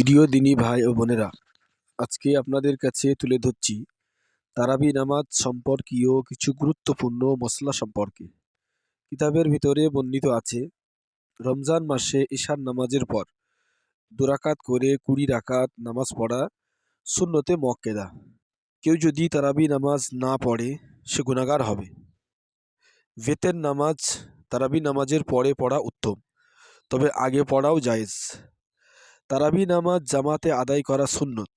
প্রিয় দিনী ভাই ও বোনেরা, আজকে আপনাদের কাছে তুলে ধরছি তারাবি নামাজ সম্পর্কীয় কিছু গুরুত্বপূর্ণ মশলা সম্পর্কে। কিতাবের ভিতরে বর্ণিত আছে, রমজান মাসে ঈশার নামাজের পর দুরাকাত করে কুড়ি রাকাত নামাজ পড়া শূন্যতে মক্কেদা কেউ যদি তারাবি নামাজ না পড়ে, সে গুণাগার হবে। বেতের নামাজ তারাবি নামাজের পরে পড়া উত্তম, তবে আগে পড়াও জায়েজ। তারাবি নামাজ জামাতে আদায় করা সুন্নত।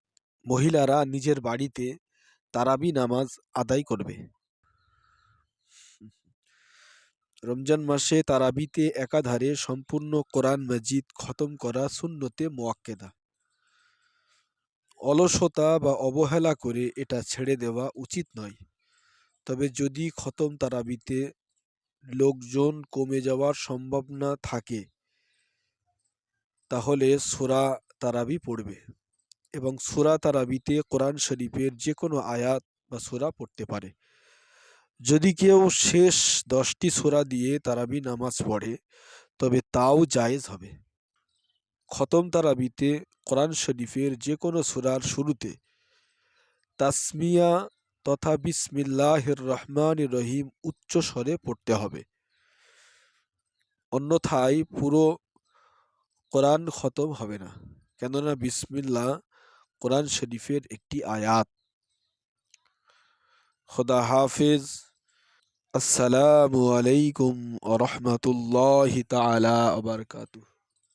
মহিলারা নিজের বাড়িতে তারাবি নামাজ আদায় করবে। রমজান মাসে তারাবিতে একাধারে সম্পূর্ণ কোরআন মজিদ খতম করা সুন্নতে মোয়াক্কেদা। অলসতা বা অবহেলা করে এটা ছেড়ে দেওয়া উচিত নয়। তবে যদি খতম তারাবিতে লোকজন কমে যাওয়ার সম্ভাবনা থাকে তাহলে সুরা তারাবি পড়বে এবং সুরা তারাবিতে কোরআন শরীফের যে কোনো আয়াত বা সুরা পড়তে পারে। যদি কেউ শেষ দশটি সুরা দিয়ে তারাবি নামাজ পড়ে, তবে তাও জায়েজ হবে। খতম তারাবিতে কোরআন শরীফের যে কোনো সুরার শুরুতে তাসমিয়া তথা বিসমিল্লাহ রহমান রহিম উচ্চ স্বরে পড়তে হবে। অন্যথায় পুরো কোরআন খতম হবে না। কেননা বিসমিল্লা কোরআন শরীফের একটি আয়াত। খোদা হাফিজ। আসসালামু আলাইকুম রহমতুল্লাহ তালা আবরকাতু